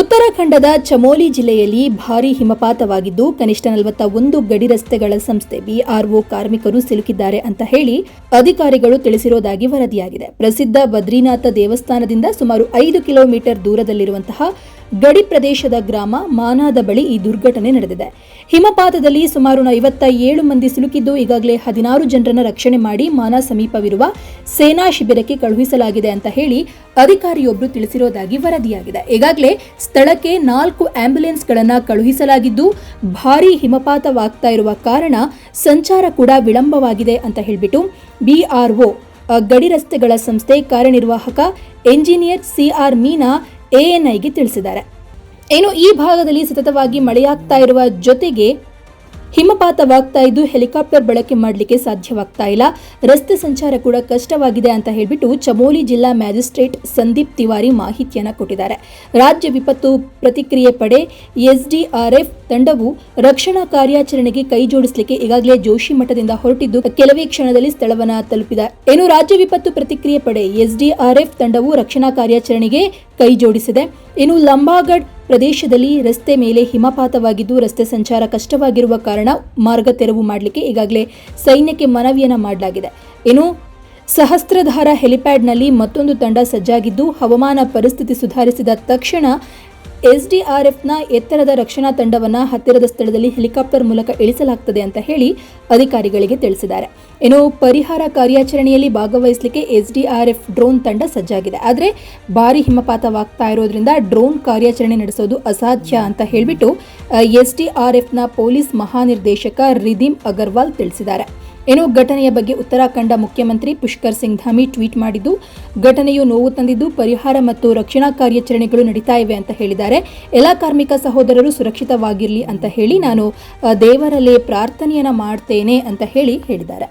ಉತ್ತರಾಖಂಡದ ಚಮೋಲಿ ಜಿಲ್ಲೆಯಲ್ಲಿ ಭಾರೀ ಹಿಮಪಾತವಾಗಿದ್ದು, ಕನಿಷ್ಠ ನಲವತ್ತ ಒಂದು ಗಡಿ ರಸ್ತೆಗಳ ಸಂಸ್ಥೆ ಬಿಆರ್ಒ ಕಾರ್ಮಿಕರು ಸಿಲುಕಿದ್ದಾರೆ ಅಂತ ಹೇಳಿ ಅಧಿಕಾರಿಗಳು ತಿಳಿಸಿರೋದಾಗಿ ವರದಿಯಾಗಿದೆ. ಪ್ರಸಿದ್ಧ ಬದ್ರಿನಾಥ ದೇವಸ್ಥಾನದಿಂದ ಸುಮಾರು ಐದು ಕಿಲೋಮೀಟರ್ ದೂರದಲ್ಲಿರುವಂತಹ ಗಡಿ ಪ್ರದೇಶದ ಗ್ರಾಮ ಮಾನಾದ ಬಳಿ ಈ ದುರ್ಘಟನೆ ನಡೆದಿದೆ. ಹಿಮಪಾತದಲ್ಲಿ ಸುಮಾರು ಐವತ್ತ ಏಳು ಮಂದಿ ಸಿಲುಕಿದ್ದು, ಈಗಾಗಲೇ ಹದಿನಾರು ಜನರನ್ನ ರಕ್ಷಣೆ ಮಾಡಿ ಮಾನಾ ಸಮೀಪವಿರುವ ಸೇನಾ ಶಿಬಿರಕ್ಕೆ ಕಳುಹಿಸಲಾಗಿದೆ ಅಂತ ಹೇಳಿ ಅಧಿಕಾರಿಯೊಬ್ಬರು ತಿಳಿಸಿರೋದಾಗಿ ವರದಿಯಾಗಿದೆ. ಈಗಾಗಲೇ ಸ್ಥಳಕ್ಕೆ ನಾಲ್ಕು ಆಂಬ್ಯುಲೆನ್ಸ್ಗಳನ್ನು ಕಳುಹಿಸಲಾಗಿದ್ದು, ಭಾರೀ ಹಿಮಪಾತವಾಗ್ತಾ ಇರುವ ಕಾರಣ ಸಂಚಾರ ಕೂಡ ವಿಳಂಬವಾಗಿದೆ ಅಂತ ಹೇಳಿಬಿಟ್ಟು ಬಿಆರ್ಒ ಗಡಿ ರಸ್ತೆಗಳ ಸಂಸ್ಥೆ ಕಾರ್ಯನಿರ್ವಾಹಕ, ಎಂಜಿನಿಯರ್ ಸಿಆರ್ ಮೀನಾ ಎಎನ್ಐಗೆ ತಿಳಿಸಿದ್ದಾರೆ. ಏನು ಈ ಭಾಗದಲ್ಲಿ ಸತತವಾಗಿ ಮಳೆಯಾಗ್ತಾ ಇರುವ ಜೊತೆಗೆ ಹಿಮಪಾತವಾಗ್ತಾ ಇದ್ದು ಹೆಲಿಕಾಪ್ಟರ್ ಬಳಕೆ ಮಾಡಲಿಕ್ಕೆ ಸಾಧ್ಯವಾಗ್ತಾ ಇಲ್ಲ. ರಸ್ತೆ ಸಂಚಾರ ಕೂಡ ಕಷ್ಟವಾಗಿದೆ ಅಂತ ಹೇಳಿಬಿಟ್ಟು ಚಮೋಲಿ ಜಿಲ್ಲಾ ಮ್ಯಾಜಿಸ್ಟ್ರೇಟ್ ಸಂದೀಪ್ ತಿವಾರಿ ಮಾಹಿತಿಯನ್ನ ಕೊಟ್ಟಿದ್ದಾರೆ. ರಾಜ್ಯ ವಿಪತ್ತು ಪ್ರತಿಕ್ರಿಯೆ ಪಡೆ ಎಸ್ಡಿಆರ್ಎಫ್ ತಂಡವು ರಕ್ಷಣಾ ಕಾರ್ಯಾಚರಣೆಗೆ ಕೈ ಜೋಡಿಸಲಿಕ್ಕೆ ಈಗಾಗಲೇ ಜೋಶಿ ಮಠದಿಂದ ಹೊರಟಿದ್ದು ಕೆಲವೇ ಕ್ಷಣದಲ್ಲಿ ಸ್ಥಳವನ್ನು ತಲುಪಿದೆ. ಏನು ರಾಜ್ಯ ವಿಪತ್ತು ಪ್ರತಿಕ್ರಿಯೆ ಪಡೆ ಎಸ್ಡಿಆರ್ಎಫ್ ತಂಡವು ರಕ್ಷಣಾ ಕಾರ್ಯಾಚರಣೆಗೆ ಕೈ ಜೋಡಿಸಿದೆ. ಇನ್ನು ಲಂಬಾಗಢ್ ಪ್ರದೇಶದಲ್ಲಿ ರಸ್ತೆ ಮೇಲೆ ಹಿಮಪಾತವಾಗಿದ್ದು ರಸ್ತೆ ಸಂಚಾರ ಕಷ್ಟವಾಗಿರುವ ಕಾರಣ ಮಾರ್ಗ ತೆರವು ಮಾಡಲಿಕ್ಕೆ ಈಗಾಗಲೇ ಸೈನ್ಯಕ್ಕೆ ಮನವಿಯನ್ನು ಮಾಡಲಾಗಿದೆ. ಇನ್ನು ಸಹಸ್ರಧಾರ ಹೆಲಿಪ್ಯಾಡ್ನಲ್ಲಿ ಮತ್ತೊಂದು ತಂಡ ಸಜ್ಜಾಗಿದ್ದು ಹವಾಮಾನ ಪರಿಸ್ಥಿತಿ ಸುಧಾರಿಸಿದ ತಕ್ಷಣ ಎಸ್ಡಿಆರ್ಎಫ್ನ ಎತ್ತರದ ರಕ್ಷಣಾ ತಂಡವನ್ನು ಹತ್ತಿರದ ಸ್ಥಳದಲ್ಲಿ ಹೆಲಿಕಾಪ್ಟರ್ ಮೂಲಕ ಇಳಿಸಲಾಗ್ತದೆ ಅಂತ ಹೇಳಿ ಅಧಿಕಾರಿಗಳಿಗೆ ತಿಳಿಸಿದ್ದಾರೆ. ಇನ್ನು ಪರಿಹಾರ ಕಾರ್ಯಾಚರಣೆಯಲ್ಲಿ ಭಾಗವಹಿಸಲಿಕ್ಕೆ ಎಸ್ಡಿಆರ್ಎಫ್ ಡ್ರೋನ್ ತಂಡ ಸಜ್ಜಾಗಿದೆ. ಆದರೆ ಭಾರಿ ಹಿಮಪಾತವಾಗ್ತಾ ಇರೋದ್ರಿಂದ ಡ್ರೋನ್ ಕಾರ್ಯಾಚರಣೆ ನಡೆಸೋದು ಅಸಾಧ್ಯ ಅಂತ ಹೇಳಿಬಿಟ್ಟು, ಎಸ್ಡಿಆರ್ಎಫ್ನ ಪೊಲೀಸ್ ಮಹಾನಿರ್ದೇಶಕ ರಿದೀಮ್ ಅಗರ್ವಾಲ್ ತಿಳಿಸಿದ್ದಾರೆ. ಏನೋ ಘಟನೆಯ ಬಗ್ಗೆ ಉತ್ತರಾಖಂಡ ಮುಖ್ಯಮಂತ್ರಿ ಪುಷ್ಕರ್ ಸಿಂಗ್ ಧಾಮಿ ಟ್ವೀಟ್ ಮಾಡಿದ್ದು, ಘಟನೆಯು ನೋವು ತಂದಿದ್ದು, ಪರಿಹಾರ ಮತ್ತು ರಕ್ಷಣಾ ಕಾರ್ಯಾಚರಣೆಗಳು ನಡೀತಾ ಇವೆ ಅಂತ ಹೇಳಿದ್ದಾರೆ. ಎಲ್ಲ ಕಾರ್ಮಿಕ ಸಹೋದರರು ಸುರಕ್ಷಿತವಾಗಿರಲಿ ಅಂತ ಹೇಳಿ ನಾನು ದೇವರಲ್ಲೇ ಪ್ರಾರ್ಥನೆಯನ್ನ ಮಾಡ್ತೇನೆ ಅಂತ ಹೇಳಿ ಹೇಳಿದ್ದಾರೆ.